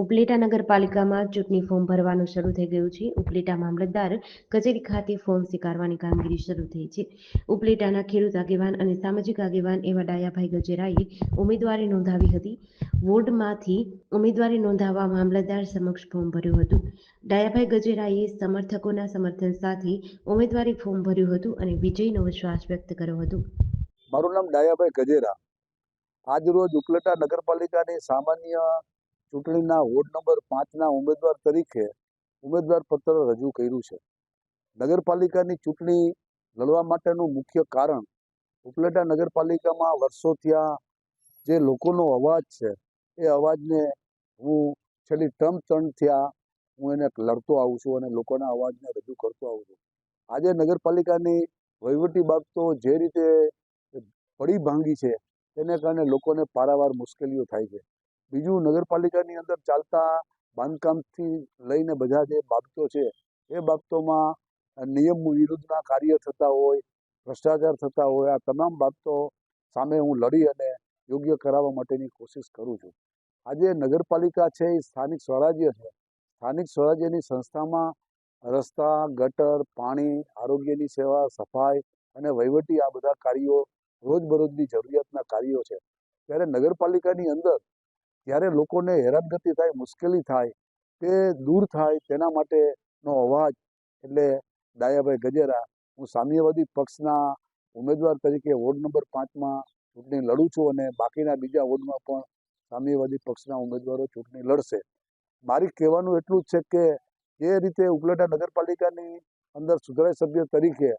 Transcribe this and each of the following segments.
ઉપલેટા નગરપાલિકામાં ચૂંટણી ફોર્મ ભરવાનું શરૂ થઈ ગયું છે. ઉપલેટા મામલતદાર કચેરી ખાતે ફોર્મ સ્વીકારવાની કામગીરી શરૂ થઈ છે. ઉપલેટાના ખેડૂત આગેવાન અને સામાજિક આગેવાન એવા ડાયાભાઈ ગજેરાએ ઉમેદવારી નોંધાવી હતી. વોર્ડમાંથી ઉમેદવારી નોંધાવવા મામલતદાર સમક્ષ ફોર્મ ભર્યું હતું. ડાયાભાઈ ગજેરાએ સમર્થકોના સમર્થન સાથે ઉમેદવારી ફોર્મ ભર્યું હતું અને વિજયનો વિશ્વાસ વ્યક્ત કર્યો હતો. મારું નામ ડાયાભાઈ ગજેરા. આજરોજ ઉપલેટા નગરપાલિકાની સામાન્ય ચૂંટણીના વોર્ડ નંબર પાંચના ઉમેદવાર તરીકે ઉમેદવાર પત્ર રજૂ કર્યું છે. નગરપાલિકાની ચૂંટણી લડવા માટેનું મુખ્ય કારણ ઉપલેટા નગરપાલિકામાં વર્ષો થયા જે લોકોનો અવાજ છે, એ અવાજને હું છેલ્લી ટર્મ ત્રણ થયા હું એને લડતો આવું છું અને લોકોના અવાજને રજૂ કરતો આવું છું. આજે નગરપાલિકાની વહીવટી બાબતો જે રીતે પડી ભાંગી છે, તેને કારણે લોકોને પારાવાર મુશ્કેલીઓ થાય છે. બીજું નગરપાલિકાની અંદર ચાલતા બાંધકામથી લઈને બધા જે બાબતો છે, એ બાબતોમાં નિયમ વિરુદ્ધના કાર્ય થતા હોય, ભ્રષ્ટાચાર થતા હોય, આ તમામ બાબતો સામે હું લડી અને યોગ્ય કરાવવા માટેની કોશિશ કરું છું. આજે નગરપાલિકા છે એ સ્થાનિક સ્વરાજ્ય છે. સ્થાનિક સ્વરાજ્યની સંસ્થામાં રસ્તા, ગટર, પાણી, આરોગ્યની સેવા, સફાઈ અને વહીવટી આ બધા કાર્યો રોજબરોજની જરૂરિયાતના કાર્યો છે. ત્યારે નગરપાલિકાની અંદર જ્યારે લોકોને હેરાનગતિ થાય, મુશ્કેલી થાય, તે દૂર થાય તેના માટેનો અવાજ. એટલે ડાયાભાઈ ગજેરા, હું સામ્યવાદી પક્ષના ઉમેદવાર તરીકે વોર્ડ નંબર પાંચમાં ચૂંટણી લડું છું અને બાકીના બીજા વોર્ડમાં પણ સામ્યવાદી પક્ષના ઉમેદવારો ચૂંટણી લડશે. મારી કહેવાનું એટલું જ છે કે જે રીતે ઉપલેટા નગરપાલિકાની અંદર સુધારા સભ્ય તરીકે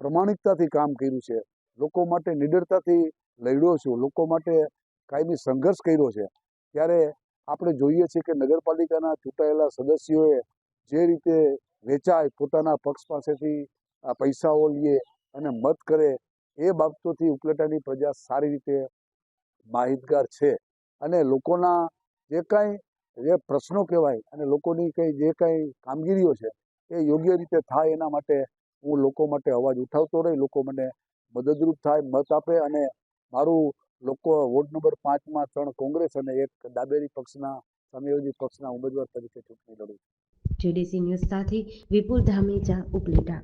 પ્રમાણિકતાથી કામ કર્યું છે, લોકો માટે નિડરતાથી લડ્યો છું, લોકો માટે કાયમી સંઘર્ષ કર્યો છે ત્યારે આપણે જોઈએ છીએ કે નગરપાલિકાના ચૂંટાયેલા સદસ્યોએ જે રીતે વેચાય પોતાના પક્ષ પાસેથી પૈસાઓ લે અને મત કરે, એ બાબતોથી ઉપલેટાની પ્રજા સારી રીતે માહિતગાર છે. અને લોકોના જે કાંઈ જે પ્રશ્નો કહેવાય અને લોકોની કંઈ જે કાંઈ કામગીરીઓ છે, એ યોગ્ય રીતે થાય એના માટે હું લોકો માટે અવાજ ઉઠાવતો રહી, લોકો મને મદદરૂપ થાય, મત આપે અને મારું લોકો વોર્ડ નંબર પાંચમાં ત્રણ કોંગ્રેસ અને એક ડાબેરી પક્ષના સામ્યવાદી પક્ષના ઉમેદવાર તરીકે ચૂંટણી લડું જેડીસી ન્યૂઝ સાથે વિપુલ ધામેચા, ઉપલેટા.